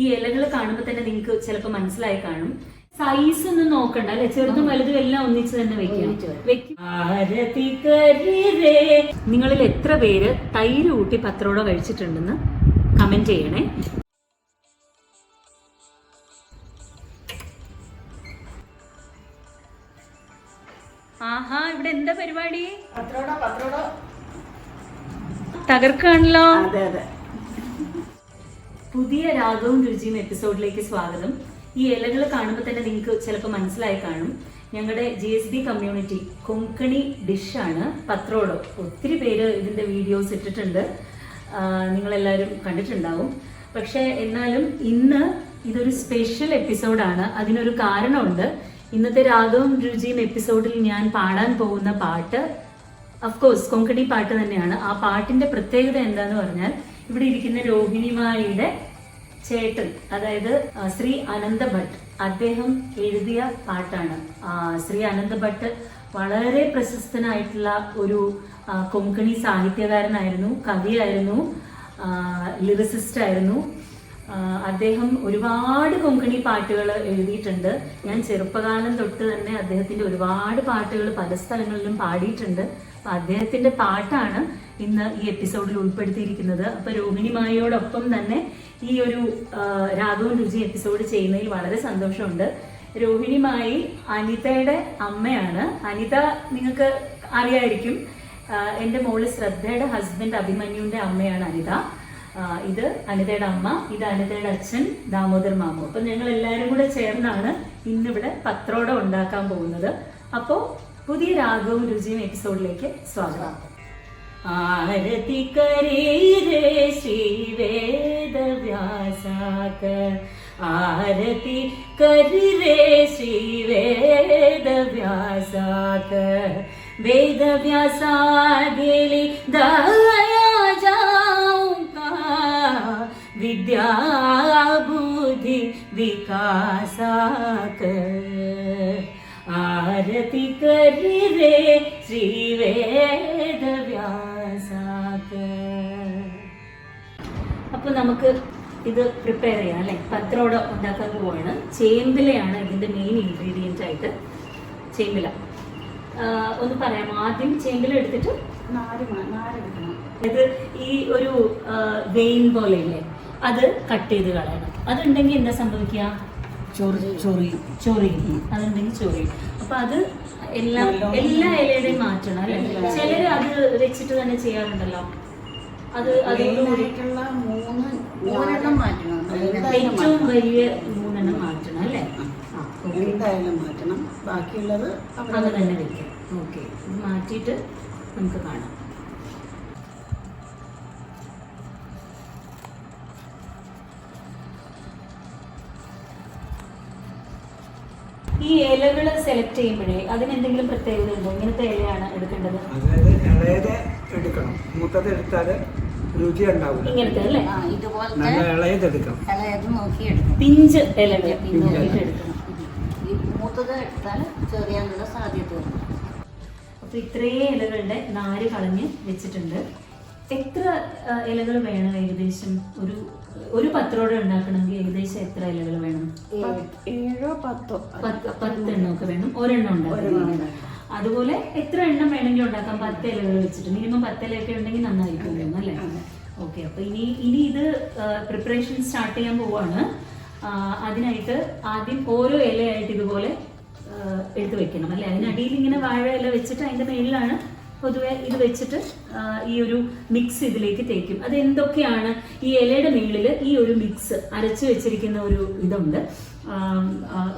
ഈ ഇലകൾ കാണുമ്പോൾ തന്നെ നിങ്ങൾക്ക് ചിലപ്പോൾ മനസ്സിലായി കാണും. സൈസ് ഒന്നും നോക്കണ്ട അല്ലെ? ചെറുതും വലുതും എല്ലാം ഒന്നിച്ച് തന്നെ വെക്കാം. നിങ്ങളിൽ എത്ര പേര് തൈര് കൂട്ടി പത്രോട കഴിച്ചിട്ടുണ്ടെന്ന് കമന്റ് ചെയ്യണേ. ആഹാ ഇവിടെ എന്താ പരിപാടി? പത്രോടോ പത്രോടോ. തകർക്കാണല്ലോ. അതെ അതെ. പുതിയ രാഗവും രുചിയും എപ്പിസോഡിലേക്ക് സ്വാഗതം. ഈ ഇലകൾ കാണുമ്പോൾ തന്നെ നിങ്ങൾക്ക് ചിലപ്പോൾ മനസ്സിലായി കാണും. ഞങ്ങളുടെ G S B community Konkani ഡിഷാണ് പത്രോടോ ഒത്തിരി പേര് ഇതിന്റെ വീഡിയോസ് ഇട്ടിട്ടുണ്ട്. നിങ്ങളെല്ലാവരും കണ്ടിട്ടുണ്ടാവും. പക്ഷേ എന്നാലും ഇന്ന് ഇതൊരു സ്പെഷ്യൽ എപ്പിസോഡാണ് അതിനൊരു കാരണമുണ്ട്. ഇന്നത്തെ രാഗവും രുചിയും എപ്പിസോഡിൽ ഞാൻ പാടാൻ പോകുന്ന പാട്ട് അഫ്കോഴ്സ് കൊങ്കണി പാട്ട് തന്നെയാണ്. ആ പാട്ടിന്റെ പ്രത്യേകത എന്താന്ന് പറഞ്ഞാൽ ഇവിടെ ഇരിക്കുന്ന രോഹിണിമായിയുടെ ചേട്ടൻ അതായത് ശ്രീ അനന്ത ഭട്ട് അദ്ദേഹം എഴുതിയ പാട്ടാണ്. ശ്രീ അനന്ത ഭട്ട് വളരെ പ്രശസ്തനായിട്ടുള്ള ഒരു കൊങ്കണി സാഹിത്യകാരനായിരുന്നു കവിയായിരുന്നു ലിറിസിസ്റ്റ് ആയിരുന്നു അദ്ദേഹം ഒരുപാട് കൊങ്കണി പാട്ടുകൾ എഴുതിയിട്ടുണ്ട്. ഞാൻ ചെറുപ്പകാലം തൊട്ട് തന്നെ അദ്ദേഹത്തിന്റെ ഒരുപാട് പാട്ടുകൾ പല സ്ഥലങ്ങളിലും പാടിയിട്ടുണ്ട്. അപ്പൊ അദ്ദേഹത്തിന്റെ പാട്ടാണ് ഇന്ന് ഈ എപ്പിസോഡിൽ ഉൾപ്പെടുത്തിയിരിക്കുന്നത്. അപ്പൊ രോഹിണിമായോടൊപ്പം തന്നെ ഈ ഒരു രാഘവൻ രുചി എപ്പിസോഡ് ചെയ്യുന്നതിൽ വളരെ സന്തോഷമുണ്ട്. രോഹിണിമായി അനിതയുടെ അമ്മയാണ്. അനിത നിങ്ങൾക്ക് അറിയായിരിക്കും എന്റെ മോൾ ശ്രദ്ധയുടെ ഹസ്ബൻഡ് അഭിമന്യുവിന്റെ അമ്മയാണ് അനിത. ഇത് അനിതയുടെ അമ്മ ഇത് അനിതയുടെ അച്ഛൻ ദാമോദർ മാമു. അപ്പൊ ഞങ്ങൾ എല്ലാവരും കൂടെ ചേർന്നാണ് ഇന്നിവിടെ പത്രോടം ഉണ്ടാക്കാൻ പോകുന്നത്. അപ്പോൾ പുതിയ രാഗവും രുചിയും എപ്പിസോഡിലേക്ക് സ്വാഗതം. ആരതി വ്യാസാക ആരതി കരീരേ രേ വേദ വ്യാസാക ദായ വ്യാസാഗേലി ദയാ വിദ്യാബുദ്ധി വികാസാക്ക ആരതി കരുതേ ശ്രീവേദവ്യാസാക്ക അപ്പൊ നമുക്ക് ഇത് പ്രിപ്പയർ ചെയ്യാം അല്ലെ? പത്രോട ഉണ്ടാക്കാൻ പോവാണ്. ചേമ്പിലയാണ് ഇതിന്റെ മെയിൻ ഇൻഗ്രീഡിയന്റ് ആയിട്ട് ചേമ്പില. ഒന്ന് പറയാം. ആദ്യം ചേമ്പില എടുത്തിട്ട് നാരുമാണ് നാരെടുക്കണം ഇത് ഈ ഒരു വെയിൻ പോലെയല്ലേ? അത് കട്ട് ചെയ്ത് കളയണം. അതുണ്ടെങ്കിൽ എന്താ സംഭവിക്കുക? ചൊറി ചൊറി ചൊറിയും അതുണ്ടെങ്കിൽ ചൊറിയും അപ്പൊ അത് എല്ലാം എല്ലാ ഇലയുടെയും മാറ്റണം അല്ലെ? ചിലര് അത് വെച്ചിട്ട് തന്നെ ചെയ്യാറുണ്ടല്ലോ. അത് അതോടുകൂടി മൂന്ന് മൂന്നെണ്ണം മാറ്റണം. ഏറ്റവും. വലിയ മൂന്നെണ്ണം മാറ്റണം അല്ലേ? എന്തായാലും മാറ്റണം. ബാക്കിയുള്ളത് അങ്ങനെ അത് തന്നെ വെക്കാം. ഓക്കെ. മാറ്റിയിട്ട് നമുക്ക് കാണാം. സെലക്ട് ചെയ്യുമ്പോഴേ അതിനെന്തെങ്കിലും പ്രത്യേകത ഉണ്ടോ? ഇങ്ങനത്തെ ഇലയാണ് എടുക്കേണ്ടത്. അതായത് ഇളയത് എടുക്കണം. മൂത്തത് എടുത്താൽ രുചി ഉണ്ടാവില്ല ഇങ്ങനത്തെ അല്ലേ? ആ ഇതുപോലത്തെ നല്ല ഇളയത് എടുക്കണം. ഇളയത് നോക്കി എടുക്കണം. പിഞ്ച് ഇലകൾ പിഞ്ച് നോക്കിയിട്ട്. എടുക്കണം. ഈ മൂത്തത് എടുത്താൽ ചെറിയാനുള്ള സാധ്യതയുണ്ട് അപ്പൊ ഇത്രയും ഇലകളുടെ നാര് കളഞ്ഞ് വെച്ചിട്ടുണ്ട്. എത്ര ഇലകൾ വേണം ഏകദേശം? ഒരു ഒരു പത്രോടെ ഉണ്ടാക്കണമെങ്കിൽ ഏകദേശം എത്ര ഇലകൾ വേണം? ഏഴോ പത്തോ? പത്ത് പത്ത് എണ്ണമൊക്കെ വേണം. ഒരെണ്ണം ഉണ്ടാക്കണം. അതുപോലെ എത്ര എണ്ണം വേണമെങ്കിലും ഉണ്ടാക്കാം. പത്ത് ഇലകൾ വെച്ചിട്ട്. മിനിമം പത്ത് ഇലയൊക്കെ ഉണ്ടെങ്കിൽ നന്നായിരിക്കും അല്ലേ. ഓക്കെ. അപ്പൊ ഇനി ഇനി ഇത് പ്രിപ്പറേഷൻ സ്റ്റാർട്ട് ചെയ്യാൻ പോവാണ്. അതിനായിട്ട് ആദ്യം ഓരോ ഇലയായിട്ട് ഇതുപോലെ എടുത്തു എടുത്ത് വെക്കണം അല്ലെ? അതിനടിയിൽ ഇങ്ങനെ വാഴ ഇല വെച്ചിട്ട് അതിന്റെ മേളിലാണ് പൊതുവെ ഇത് വെച്ചിട്ട് ഈ ഒരു മിക്സ് ഇതിലേക്ക് തേക്കും. അത് എന്തൊക്കെയാണ് ഈ ഇലയുടെ മുകളിൽ ഈ ഒരു മിക്സ് അരച്ചു വെച്ചിരിക്കുന്ന ഒരു ഇതുണ്ട്?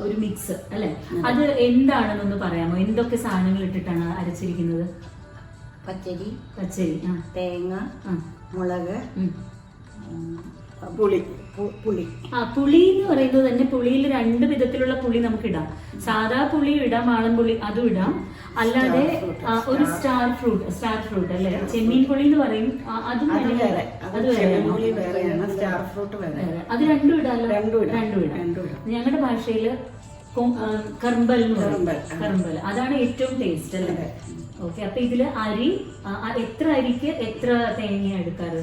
ഒരു മിക്സ് അല്ലെ? അത് എന്താണെന്നൊന്ന് പറയാമോ? എന്തൊക്കെ സാധനങ്ങൾ ഇട്ടിട്ടാണ് അരച്ചിരിക്കുന്നത്? പച്ചരി പച്ചരി തേങ്ങ മുളക് പുളി. പുളി. ആ പുളി എന്ന് പറയുന്നത് തന്നെ പുളിയിൽ രണ്ട് വിധത്തിലുള്ള പുളി നമുക്ക് ഇടാം. സാധാ പുളി ഇടാം ആളൻപുളി അതും ഇടാം. അല്ലാതെ ഒരു സ്റ്റാർ ഫ്രൂട്ട് സ്റ്റാർ ഫ്രൂട്ട് അല്ലെ? ചെമ്മീൻ പുളി എന്ന് പറയും. അതും അത് വേറെയാണ്. സ്റ്റാർ ഫ്രൂട്ട് വേറെ. അത് രണ്ടും ഇടാലോ? രണ്ടും ഇടാം. ഞങ്ങളുടെ ഭാഷയിൽ കർമ്പൽ കർമ്പൽ, അതാണ് ഏറ്റവും ടേസ്റ്റ് അല്ലേ. ഓക്കെ അപ്പൊ ഇതിൽ അരി എത്ര അരിക്ക് എത്ര തേങ്ങ എടുക്കാറ്?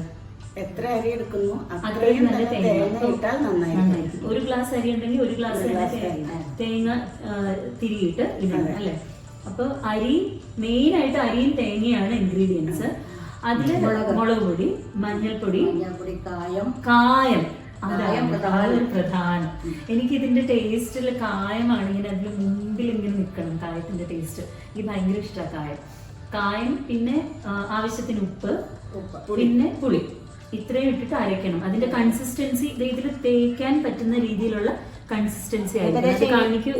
എത്ര അരി എടുക്കുന്നു? അത്രയും നല്ല തേങ്ങ. ഇട്ടാൽ നന്നായിരിക്കും. ഒരു ഗ്ലാസ് അരി ഉണ്ടെങ്കിൽ ഒരു ഗ്ലാസ് തേങ്ങ. തിരിയിട്ട് ഇടണം അല്ലേ? അപ്പൊ അരി മെയിൻ ആയിട്ട് അരിയും തേങ്ങയാണ് ഇൻഗ്രീഡിയൻസ് അതിൽ മുളക്. പൊടി മഞ്ഞൾപ്പൊടി മഞ്ഞൾപ്പൊടി കായം. കായം. അതാണ് പ്രധാനം. എനിക്ക് ഇതിന്റെ ടേസ്റ്റിൽ കായമാണ് ഇങ്ങനെ അതിന് മുമ്പിൽ ഇങ്ങനെ നിൽക്കണം കായത്തിന്റെ ടേസ്റ്റ് എനിക്ക് ഭയങ്കര ഇഷ്ടമാണ് കായം. കായം പിന്നെ ആവശ്യത്തിന് ഉപ്പ്. പിന്നെ പുളി. ഇത്രയും ഇട്ടിട്ട് അരയ്ക്കണം. അതിന്റെ കൺസിസ്റ്റൻസി ഇതിൽ തേക്കാൻ പറ്റുന്ന രീതിയിലുള്ള കൺസിസ്റ്റൻസി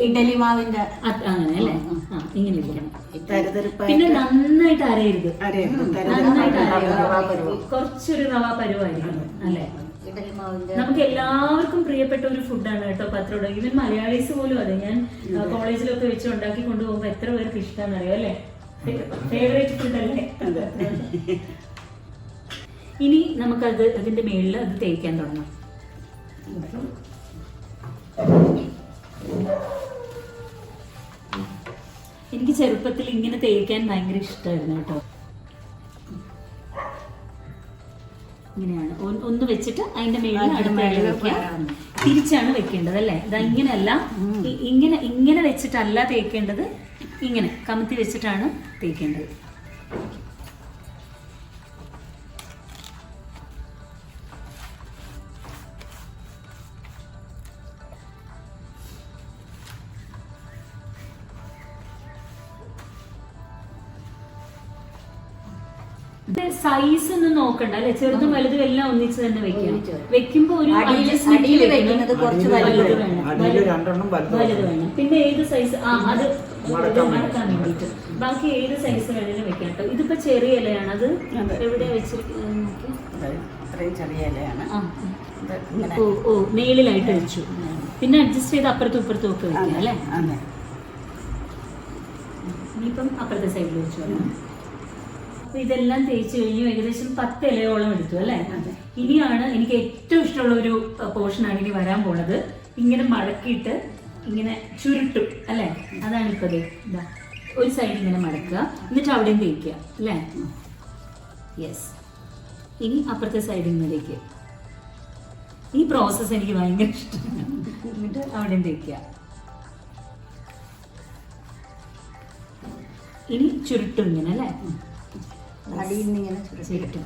ഇഡലി മാവിന്റെ അങ്ങനെ അല്ലേ? ഇങ്ങനെ ഇരിക്കണം. പിന്നെ നന്നായിട്ട് അരയരുത്. നന്നായിട്ട് അരയരുത്. കുറച്ചൊരു റവ പരുവായിരിക്കണം അല്ലേ? നമുക്ക് എല്ലാവർക്കും പ്രിയപ്പെട്ട ഒരു ഫുഡാണ് കേട്ടോ പത്രോട. ഈവൻ മലയാളീസ് പോലും അതെ. ഞാൻ കോളേജിലൊക്കെ വെച്ച് ഉണ്ടാക്കി കൊണ്ടുപോകുമ്പോൾ എത്ര പേർക്ക് ഇഷ്ടമാണെന്ന് അറിയോ അല്ലേ ഫേവറേറ്റ് ഫുഡ് അല്ലേ? ഇനി നമുക്കത് അതിന്റെ മേളിൽ അത് തേക്കാൻ തുടങ്ങാം. എനിക്ക് ചെറുപ്പത്തിൽ ഇങ്ങനെ തേക്കാൻ ഭയങ്കര ഇഷ്ടമായിരുന്നു കേട്ടോ. ഇങ്ങനെയാണ്. ഒന്ന് വെച്ചിട്ട് അതിന്റെ മേളിൽ അടുത്ത. തിരിച്ചാണ് വെക്കേണ്ടത് അല്ലേ? ഇതാ ഇങ്ങനെയല്ല. ഇങ്ങനെ ഇങ്ങനെ വെച്ചിട്ടല്ല തേക്കേണ്ടത്. ഇങ്ങനെ കമത്തി വെച്ചിട്ടാണ് തേക്കേണ്ടത്. സൈസ് ഒന്നും നോക്കണ്ട അല്ലെ? ചെറുതും വലുതും എല്ലാം ഒന്നിച്ച് തന്നെ വെക്കാം വെക്കുമ്പോ ഒരു വലുത് വേണം. പിന്നെ ഏത് സൈസ് ആ അത് മടക്കാൻ വേണ്ടിട്ട്. ബാക്കി ഏത് സൈസ് വേണേലും വെക്കാം കേട്ടോ. ഇതിപ്പോ ചെറിയ ഇലയാണ്. അത് എവിടെ വെച്ചിരിക്കുന്നത് ചെറിയ ഇലയാണ്. ഓ മേളിലായിട്ട് വെച്ചു. പിന്നെ അഡ്ജസ്റ്റ് ചെയ്ത് അപ്പുറത്തും ഇപ്പുറത്തും ഒക്കെ വെക്കാം അല്ലേ? ഇനിയിപ്പം അപ്പുറത്തെ സൈഡിൽ വെച്ചു. അപ്പൊ ഇതെല്ലാം തേച്ച് കഴിഞ്ഞു ഏകദേശം പത്ത് ഇലയോളം എടുത്തു അല്ലേ. ഇനിയാണ് എനിക്ക് ഏറ്റവും ഇഷ്ടമുള്ള ഒരു പോർഷൻ പോർഷനാണ് ഇനി വരാൻ പോണത്. ഇങ്ങനെ മടക്കിയിട്ട് ഇങ്ങനെ ചുരുട്ടും അല്ലേ? അതാണ് ഇപ്പൊ ഇതാ ഒരു സൈഡ് ഇങ്ങനെ മടക്കുക. എന്നിട്ട് അവിടെയും തേക്കുക അല്ലേ? യെസ് ഇനി അപ്പുറത്തെ സൈഡിൽ നിന്ന് തേക്കുക ഈ പ്രോസസ് എനിക്ക് ഭയങ്കര ഇഷ്ടമാണ്. എന്നിട്ട് അവിടെയും തേക്കുക. ഇനി ചുരുട്ടും ഇങ്ങനെ അല്ലേ? അടിയിൽ നിന്ന് ഇങ്ങനെ ചുരുട്ടി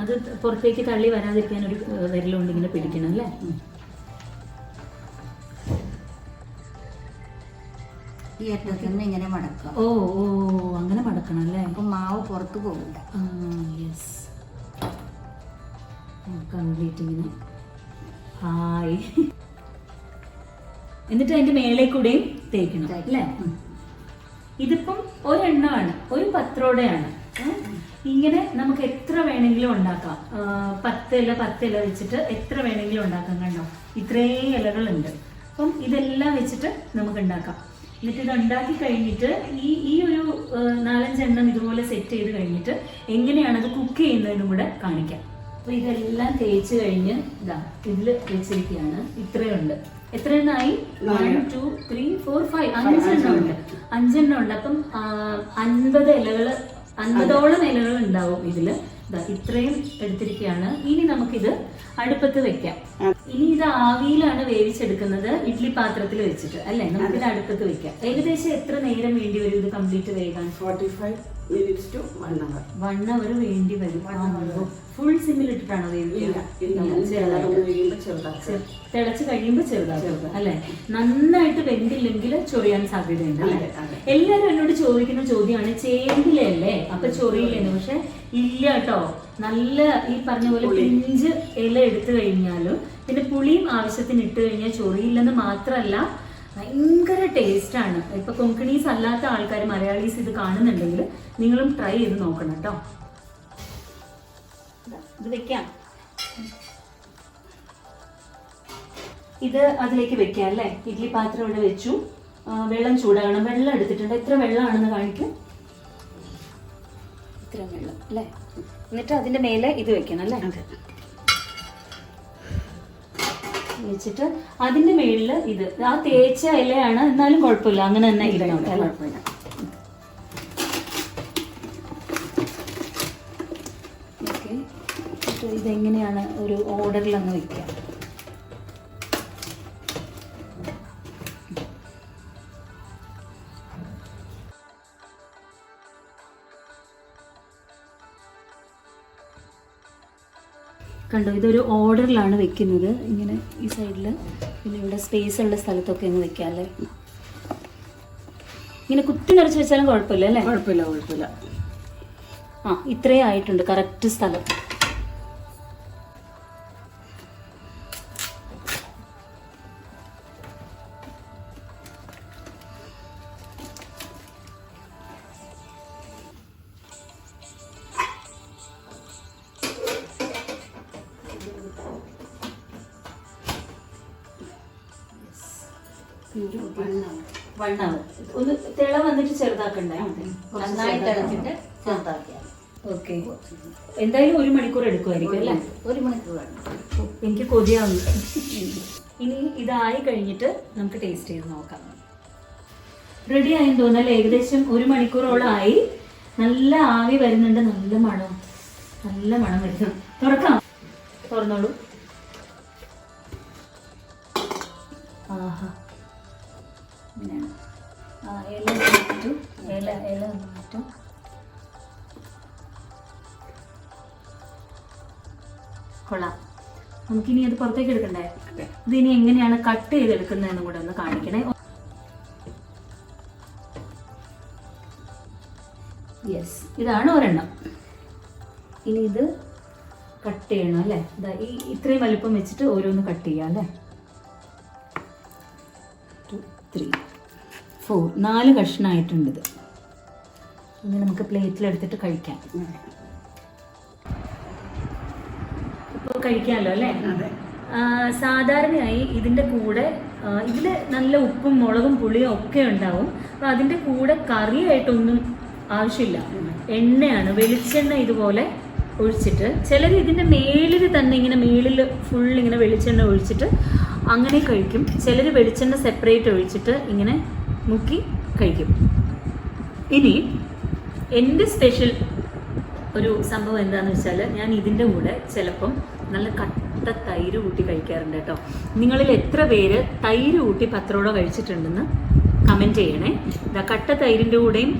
അത് പുറത്തേക്ക് തള്ളി വരാതിരിക്കാൻ ഒരു വിരലുകൊണ്ട് ഇങ്ങനെ പിടിക്കണം അല്ലേ? ഈ അറ്റത്ത് നിന്ന് ഇങ്ങനെ മടക്കുക. ഓ ഓ അങ്ങനെ മടക്കണം അല്ലേ? അപ്പൊ മാവ് പുറത്ത് പോകില്ല യെസ് കംപ്ലീറ്റ് ഇങ്ങനെ ഹായ്. എന്നിട്ട് അതിന്റെ മേലെ കൂടെയും തേക്കണം അല്ലേ? ഇതിപ്പം ഒരെണ്ണമാണ് ഒരു പത്രോടെയാണ്. ഇങ്ങനെ നമുക്ക് എത്ര വേണമെങ്കിലും ഉണ്ടാക്കാം. പത്ത് ഇല പത്ത് ഇല വെച്ചിട്ട് എത്ര വേണമെങ്കിലും ഉണ്ടാക്കാം കണ്ടോ? ഇത്രയും ഇലകളുണ്ട്. അപ്പം ഇതെല്ലാം വെച്ചിട്ട് നമുക്ക് ഉണ്ടാക്കാം. എന്നിട്ട് ഇത് ഉണ്ടാക്കി കഴിഞ്ഞിട്ട് ഈ ഈ ഒരു നാലഞ്ചെണ്ണം ഇതുപോലെ സെറ്റ് ചെയ്ത് കഴിഞ്ഞിട്ട് എങ്ങനെയാണ് അത് കുക്ക് ചെയ്യുന്നതിനും കൂടെ കാണിക്കാം. അപ്പൊ ഇതെല്ലാം തേച്ച് കഴിഞ്ഞ് ഇതാ ഇതിൽ വെച്ചിരിക്കുകയാണ്. ഇത്രയുണ്ട്. എത്ര എണ്ണമായി one two three four five അഞ്ചെണ്ണം ഉണ്ട് അഞ്ചെണ്ണം ഉണ്ട് അപ്പം അൻപത് ഇലകൾ അൻപതോളം ഇലകൾ ഉണ്ടാവും ഇതിൽ. ഇതാ ഇത്രയും എടുത്തിരിക്കുകയാണ്. ഇനി നമുക്കിത് അടുപ്പത്ത് വെക്കാം. ഇനി ഇത് ആവിയിലാണ് വേവിച്ചെടുക്കുന്നത്. ഇഡ്ലി പാത്രത്തിൽ വെച്ചിട്ട് അല്ലെ? നമുക്കിത് അടുപ്പത്ത് വെക്കാം. ഏകദേശം എത്ര നേരം വേണ്ടി വരും ഇത് complete വേകാൻ? Forty five minutes to one hour one hour വേണ്ടി വരും. ഫുൾ സിമ്മിൽ ഇട്ടിട്ടാണോ തിളച്ച് കഴിയുമ്പോൾ ചെറുതാക്കുക അല്ലെ? നന്നായിട്ട് വെന്തില്ലെങ്കിൽ ചൊറിയാൻ സാധ്യതയുണ്ട് അല്ലെ. എല്ലാരും എന്നോട് ചോദിക്കുന്ന ചോദ്യമാണ് ചേമ്പിലല്ലേ അപ്പൊ ചൊറിയില്ലെന്ന്. പക്ഷെ ഇല്ല കേട്ടോ നല്ല ഈ പറഞ്ഞ പോലെ പിഞ്ച് ഇല എടുത്തു കഴിഞ്ഞാലും പിന്നെ പുളിയും ആവശ്യത്തിന് ഇട്ട് കഴിഞ്ഞാൽ ചൊറിയില്ലെന്ന് മാത്രമല്ല ഭയങ്കര ടേസ്റ്റ് ആണ്. ഇപ്പൊ കൊങ്കണീസ് അല്ലാത്ത ആൾക്കാർ മലയാളീസ് ഇത് കാണുന്നുണ്ടെങ്കിൽ നിങ്ങളും ട്രൈ ചെയ്ത് നോക്കണം കേട്ടോ ഇത് വെക്കാം. ഇത് അതിലേക്ക് വെക്കാം അല്ലേ? ഇഡ്ലി പാത്രം ഇവിടെ വെച്ചു. വെള്ളം ചൂടാകണം. വെള്ളം എടുത്തിട്ടുണ്ട്. എത്ര വെള്ളമാണെന്ന് കാണിക്കും. ഇത്ര വെള്ളം അല്ലേ? എന്നിട്ട് അതിന്റെ മേലെ ഇത് വെക്കണം അല്ലേ? വെച്ചിട്ട് അതിന്റെ മേളിൽ ഇത്. ആ തേച്ച ഇലയാണ്. എന്നാലും കുഴപ്പമില്ല. അങ്ങനെ തന്നെ ഇരുന്നോട്ടെ അല്ലേ കുഴപ്പമില്ല. ഓക്കെ. ഇതെങ്ങനെയാണ് ഒരു ഓർഡറിൽ അങ്ങ് വെക്കുക? കണ്ടോ ഇതൊരു ഓർഡറിലാണ് വെക്കുന്നത്. ഇങ്ങനെ ഈ സൈഡിൽ പിന്നെ ഇവിടെ സ്പേസ് ഉള്ള സ്ഥലത്തൊക്കെ അങ്ങ് വെക്കാല്ലേ. ഇങ്ങനെ കുത്തി നിറച്ച് വെച്ചാലും കുഴപ്പമില്ല അല്ലേ? കുഴപ്പമില്ല കുഴപ്പമില്ല. ആ ഇത്രയും ആയിട്ടുണ്ട്. കറക്റ്റ് സ്ഥലം. വൺ അവർ ഒന്ന് തിള വന്നിട്ട് ചെറുതാക്കണ്ടേ? നന്നായി തിളച്ചിട്ട് ചെറുതാക്കിയാൽ ഓക്കെ. എന്തായാലും ഒരു മണിക്കൂർ എടുക്കുമായിരിക്കും അല്ലേ? ഒരു മണിക്കൂർ എനിക്ക് കൊതിയാവുന്നു. ഇനി ഇതായി കഴിഞ്ഞിട്ട് നമുക്ക് ടേസ്റ്റ് ചെയ്ത് നോക്കാം. റെഡി ആയെന്ന് തോന്നല്ലേ ഏകദേശം ഒരു മണിക്കൂറോളം ആയി. നല്ല ആവി വരുന്നുണ്ട്. നല്ല മണം. നല്ല മണം വരുന്നു. തുറക്കാം. തുറന്നോളൂ. ആഹാ. ഇങ്ങനെയാണ് ആ ഇല മാറ്റു. ഇല ഇല മാറ്റു. കൊള്ളാം. നമുക്കിനി അത് പുറത്തേക്ക് എടുക്കണ്ടേ? ഇത് ഇനി എങ്ങനെയാണ് കട്ട് ചെയ്തെടുക്കുന്നതെന്നും കൂടെ ഒന്ന് കാണിക്കണേ. യെസ് ഇതാണ് ഒരെണ്ണം. ഇനി ഇത് കട്ട് ചെയ്യണം അല്ലേ? ഈ ഇത്രയും വലിപ്പം വെച്ചിട്ട് ഓരോന്ന് കട്ട് ചെയ്യാം അല്ലേ? ഫോർ നാല് കഷ്ണമായിട്ടുണ്ട് ഇത്. ഇനി നമുക്ക് പ്ലേറ്റിലെടുത്തിട്ട് കഴിക്കാം. ഇപ്പോൾ കഴിക്കാമല്ലോ അല്ലേ? സാധാരണയായി ഇതിന്റെ കൂടെ ഇതിൽ നല്ല ഉപ്പും മുളകും പുളിയും ഒക്കെ ഉണ്ടാവും. അപ്പം അതിന്റെ കൂടെ കറിയായിട്ടൊന്നും ആവശ്യമില്ല. എണ്ണയാണ് വെളിച്ചെണ്ണ ഇതുപോലെ ഒഴിച്ചിട്ട്. ചിലർ ഇതിന്റെ മേളിൽ തന്നെ ഇങ്ങനെ മേളിൽ ഫുൾ ഇങ്ങനെ വെളിച്ചെണ്ണ ഒഴിച്ചിട്ട് അങ്ങനെ കഴിക്കും. ചിലർ വെളിച്ചെണ്ണ സെപ്പറേറ്റ് ഒഴിച്ചിട്ട് ഇങ്ങനെ മുക്കി കഴിക്കും. ഇനി എന്റെ സ്പെഷ്യൽ ഒരു സംഭവം എന്താണെന്ന് വെച്ചാൽ ഞാൻ ഇതിന്റെ കൂടെ ചിലപ്പം നല്ല കട്ട തൈര് കൂട്ടി കഴിക്കാറുണ്ട് കേട്ടോ. നിങ്ങളിൽ എത്ര പേര് തൈര് കൂട്ടി പത്രോട കഴിച്ചിട്ടുണ്ടെന്ന് കമന്റ് ചെയ്യണേ. ഇതാ കട്ട തൈരിന്റെ കൂടെയും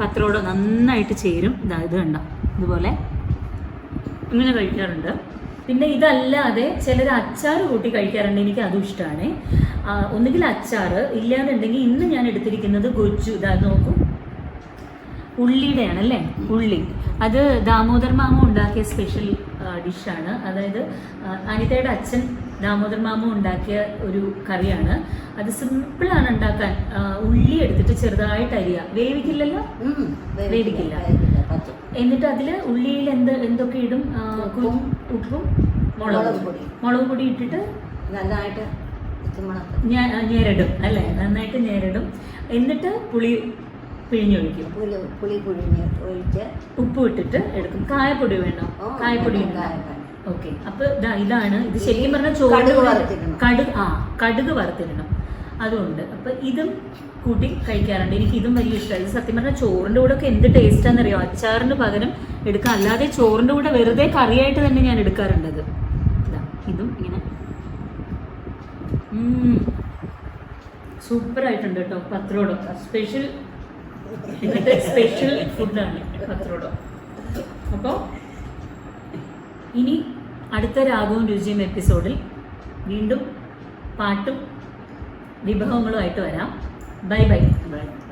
പത്രോട നന്നായിട്ട് ചേരും. ഇതാ ഇത് കണ്ടോ? ഇതുപോലെ ഇങ്ങനെ കഴിക്കാറുണ്ട്. പിന്നെ ഇതല്ലാതെ ചിലർ അച്ചാർ കൂട്ടി കഴിക്കാറുണ്ട് എനിക്ക് അതും ഇഷ്ടമാണ് ഒന്നുകിൽ അച്ചാർ ഇല്ലാന്നുണ്ടെങ്കിൽ ഇന്ന് ഞാൻ എടുത്തിരിക്കുന്നത് ഗൊജ്ജു. ഇതാ നോക്കൂ. ഉള്ളിയുടെയാണ് അല്ലേ? ഉള്ളി. അത് ദാമോദർ മാമ ഉണ്ടാക്കിയ സ്പെഷ്യൽ ഡിഷാണ് അതായത് അനിതയുടെ അച്ഛൻ ദാമോദർ മാമ ഉണ്ടാക്കിയ ഒരു കറിയാണ്. അത് സിമ്പിളാണ് ഉണ്ടാക്കാൻ. ഉള്ളി എടുത്തിട്ട് ചെറുതായിട്ട് അരിയുക വേവിക്കില്ലല്ലോ? വേവിക്കില്ല. എന്നിട്ട് അതിൽ ഉള്ളിയിൽ എന്ത് എന്തൊക്കെ ഇടും? ഉപ്പും, ഉപ്പും മുളക് പൊടി. മുളക് പൊടി ഇട്ടിട്ട് നന്നായിട്ട് ചുമണത്ത് ഞാ- ഞെരടും അല്ലേ? നന്നായിട്ട് ഞെരടും. എന്നിട്ട് പുളി പിഴിഞ്ഞൊഴിക്കും. പുളി പുളി പുഴിഞ്ഞ് ഒഴിച്ച് ഉപ്പ് ഇട്ടിട്ട് എടുക്കും. കായപ്പൊടി വേണോ? കായപ്പൊടി? ഓക്കെ. അപ്പൊ ഇതാണ്. ഇത് ശരിക്കും പറഞ്ഞാൽ ചോറ്. കടുക് ആ കടുക് വറുത്തിടണം. അതുകൊണ്ട് അപ്പൊ ഇതും കൂട്ടി കഴിക്കാറുണ്ട്. എനിക്ക് ഇതും വലിയ ഇഷ്ടമായി സത്യം പറഞ്ഞാൽ ചോറിന്റെ കൂടെ ഒക്കെ എന്ത് ടേസ്റ്റ് അറിയോ അച്ചാറിന് പകരം എടുക്കാം അല്ലാതെ ചോറിന്റെ കൂടെ വെറുതെ കറിയായിട്ട് തന്നെ ഞാൻ എടുക്കാറുണ്ട് അത്. ഇതും ഇങ്ങനെ. സൂപ്പർ ആയിട്ടുണ്ട് കേട്ടോ പത്രോടോ. സ്പെഷ്യൽ സ്പെഷ്യൽ ഫുഡാണ് പത്രോടോ. അപ്പോൾ ഇനി അടുത്ത രാഗവും രുചിയും എപ്പിസോഡിൽ വീണ്ടും പാട്ടും വിഭവങ്ങളുമായിട്ട് വരാം. ബൈ ബൈ അതെ